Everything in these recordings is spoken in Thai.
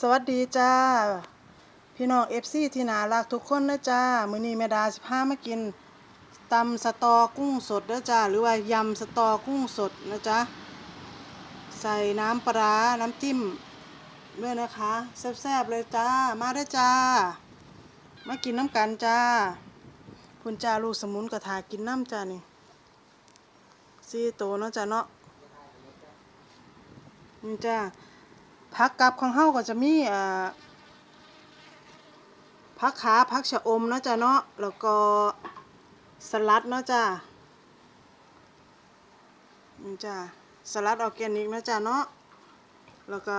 สวัสดีจ้า พี่น้องเอฟซีที่น่ารักทุกคนนะจ้า มื้อนี้แม่ดาสิพามากินตำสตอกุ้งสดเด้อจ้า หรือว่ายำสตอกุ้งสดนะจ๊ะใส่น้ำปลา น้ำจิ้มด้วยนะคะ แซ่บๆเลยจ้า มาได้จ้า มากินน้ำกันจ้า คุณจ้าลูกสมุนกระทากินน้ำจ้านี่ซีโตเนาะจ้าเนาะนี่จ้า ผักกับของเฮาก็จะมีอ่อผักขาผักชะอมเนาะจ้ะเนาะแล้วก็สลัดเนาะจ้ะนี่จ้ะสลัดออร์แกนิกเนาะจ้ะเนาะแล้วก็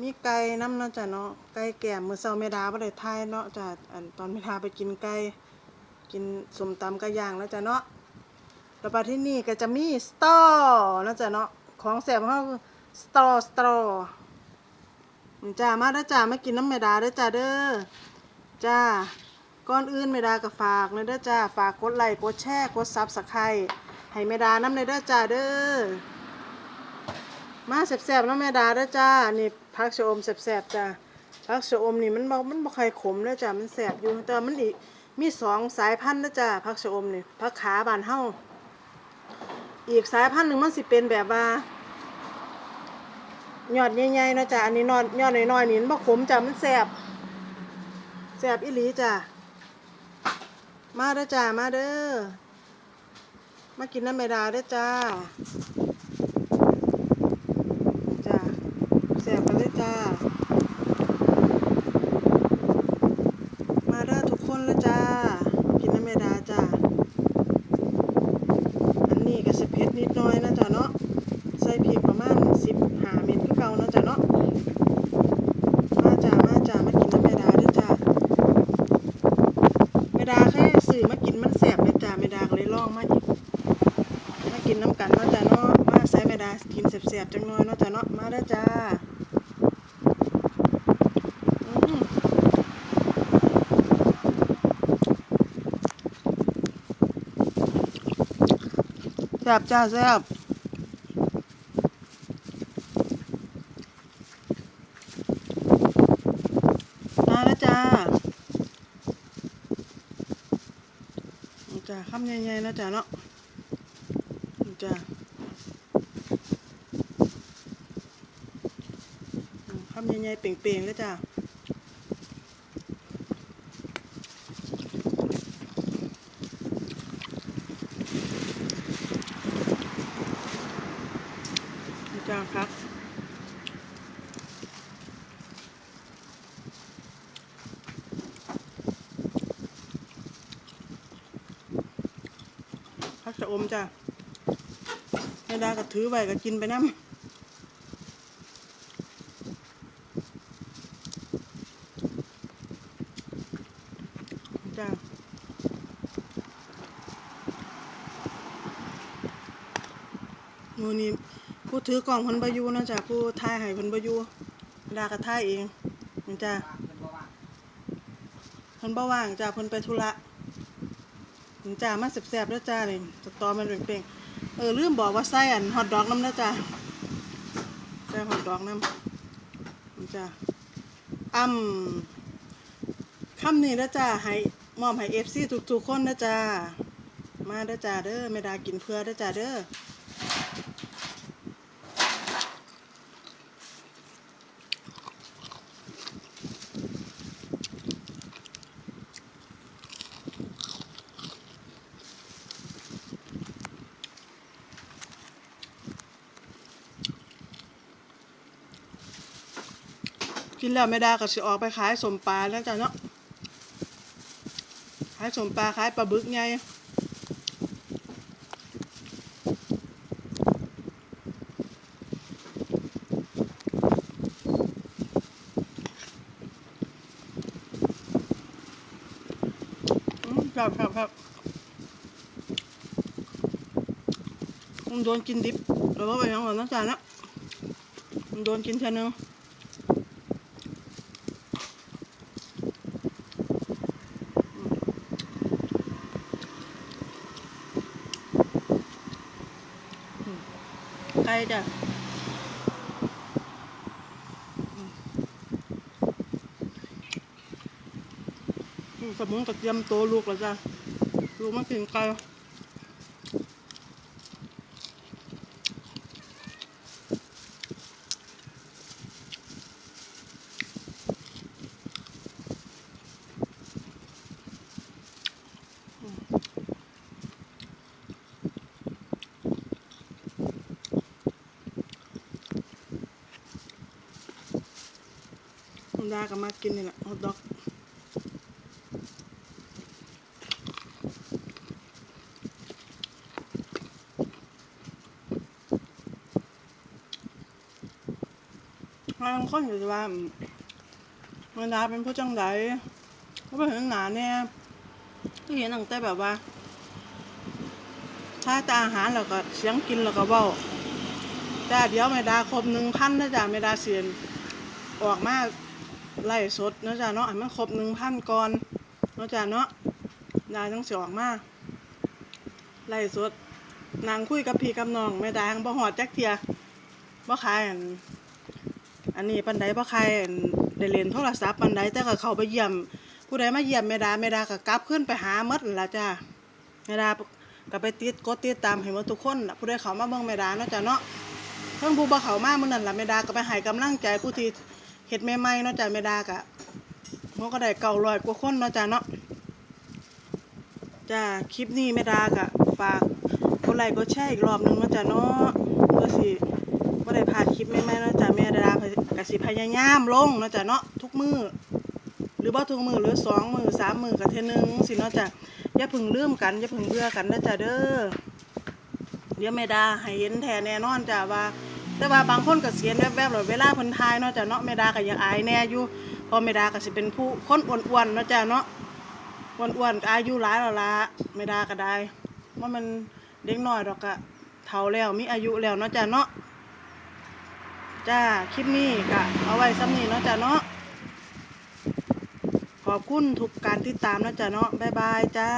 มีไก่น้ำเนาะจ้ะเนาะไก่แก่มือเช้าแม่ดาบ่ได้ทายเนาะจ้ะอันตอนแม่ดาไปกินไก่กินสมตำไก่ย่างแล้วจ้ะเนาะแล้วบัดที่นี่ก็จะมีสตอเนาะจ้ะเนาะของแซ่บของเฮาคือสตอสตอ จ้ามาเด้อจ้ามากินน้ำแม่ดาเด้อจ้าเด้อจ้าก่อนอื่นแม่ดาก็ฝากเลยเด้อจ้าฝากกดไลค์กดแชร์กดซับสไครต์ให้แม่ดาน้ำเลยเด้อจ้าเด้อมาแซ่บๆน้ำแม่ดาเด้อจ้านี่ผักชอมแซ่บๆจ้าผักชอมนี่มันบ่มันบ่ค่อยขมเด้อจ้ามันแซ่บอยู่แต่มันอีกมีสองสายพันธุ์เด้อจ้าผักชอมนี่ผักขาบานเฮาอีกสายพันธุ์หนึ่งมันสิเป็นแบบว่า ยอดใหญ่ๆเนาะจ้ะอันนี้นอนยอดน้อยๆนี่มันบ่ขมจ้ะมันแสบแสบอีหลีจ้ะมาเด้อจ้ามาเด้อมากินน้ำเมดาเด้อจ้าแซ่บกันเลยจ้า มาเด้อทุกคนเลยจ้า กินน้ำเมดาจ้า อันนี้ก็สิเผ็ดนิดหน่อยนะจ้ะเนาะ ใส่พริกประมาณสิบหาเม็ดคือเก่าเนาะจ้ะเนาะ มาจ้ามาจ้ามากินน้ำแม่ดาเด้อจ้าแม่ ดาแค่สื่อมากินมันแสบเลยจ้าแม่ดาก็เลยลองมาอีกมากินน้ำกันเนาะจ้าเนาะมาใส่แม่ดากินแสบๆจังน้อยเนาะจ้าเนาะมาเด้อจ้าแซบจ้าแซบมาแล้วจ้านี่จ้า คำใหญ่ๆนะจ้าเนาะจ้าคำใหญ่ๆเป่งๆเลยจ้านี่จ้าครับ พักจะ อมจ้ะแม่ดาก็ถือไว้ก็กินไปน้ำจ้ะมูนี่ผู้ถือกล่องพันบายูนะจ้ะผู้ทายห้เพันบายูดาก็ท่ายเองจ้ะพิ่นบ่ว่างจ้ะพิ่นไปธุระ ถึงจ้ามาแซ่บๆแล้วจ้าเลยสตอมันเป่งๆเออลืมบอกว่าไส้อันฮอทดอกน้ำนะจ้าไส้ฮอทดอกน้ำนี่จ้าอ่ำคำนี้นะจ้าให้มอมให้เอฟซีทุกๆคนนะจ้ามาเด้อจ้าเด้อไม่ได้กินเพื่อเด้อจ้าเด้อ กินแล้วไม่ได้ก็สิออกไปขายสมปลาแล้วจ้าเนาะขายสมปลาขายปลาบึกไงอืมครับครับครับมันโดนกินดิบแล้วก็ไปยังหลังน้ำจานนะมันโดนกินเท่นึง รจ้ะสมุนกระเทียมโตลูกแล้วจ้ะลูกมันกินไก่ คุณดาก็มากินนี่แหละฮอทดอกบางคนอยู่ว่ามเวลาเป็นผู้จังไดก็ไปเห็นหนาเนี่ยก็เห็นตั้งแต่แบบว่า ถ้าจะอาหารแล้วก็เสียงกินแล้วก็เว้าแต่เดี๋ยวไม่ดาครบหนึ่งพันนะจ๊ะไม่ดาเสียนออกมา ไล่สดนะจ๊ะเนาะอันมันครบหนึ่งพันก่อนนะจ๊ะเนาะดาต้องเสียออกมาไล่สดนางคุยกับพี่กับน้องไม่ดายังบ่หอดจักเทียบ่ขายอันอันนี้ปันไดบ่ใครอั่นได้เล่นโทรศัพท์ปันไดแต่ก็เขาไปเยี่ยมผู้ใดมาเยี่ยมแม่ดาแม่ดาก็กลับขึ้นไปหาหมดละจ้าแม่ดาก็ไปติดกดติดตามให้หมดทุกคนผู้ใดเขามาเบิ่งแม่ดาเนาะจ้ะเนาะเพิ่งผู้บ่เขามาเมื้อนั้นละแม่ดาก็ไปให้กำลังใจผู้ที่ เฮ็ดใหม่ๆเนาะจ้ะแม่ดาก็มันก็ได้900กว่าคนเนาะจ้ะเนาะจ้าคลิปนี้แม่ดาก็ฝากกดไลค์กดแชร์อีกรอบนึงเนาะจ้ะเนาะเพื่อสิบ่ได้พลาดคลิปใหม่ๆเนาะจ้ะแม่ดาราก็สิพยายามลงเนาะจ้ะเนาะทุกมื้อหรือบ่ทุกมือหรือสองมือสามมือก็เทนึงสิเนาะจ้ะอย่าพิ่งลืมกันอย่าพิ่งเบื่อกันนะจ้ะเด้อเดี๋ยวแม่ดาให้เห็นแท้แน่นอนจ้ะว่า แต่ว่าบางคนก็เสียนแวบๆหรือเวลาเพิ่นทายเนาะจ้ะเนาะแม่ดาก็ยังอายแน่อยู่เพอแม่ดาก็สิเป็นผู้คนอ้วนๆเนาะจ้ะเนาะอ้วนๆก็อายุหลายแล้วล่ะแม่ดาก็ได้ว่ามันเด็กน้อยดอกก็เฒ่าแล้วมีอายุแล้วเนาะจ้ะเนาะจ้าคลิปนี้ก็เอาไว้ซ้ำนี้เนาะจ้าเนาะขอบคุณทุกการติดตามเนาะจ้าเนาะบ๊ายบายจ้า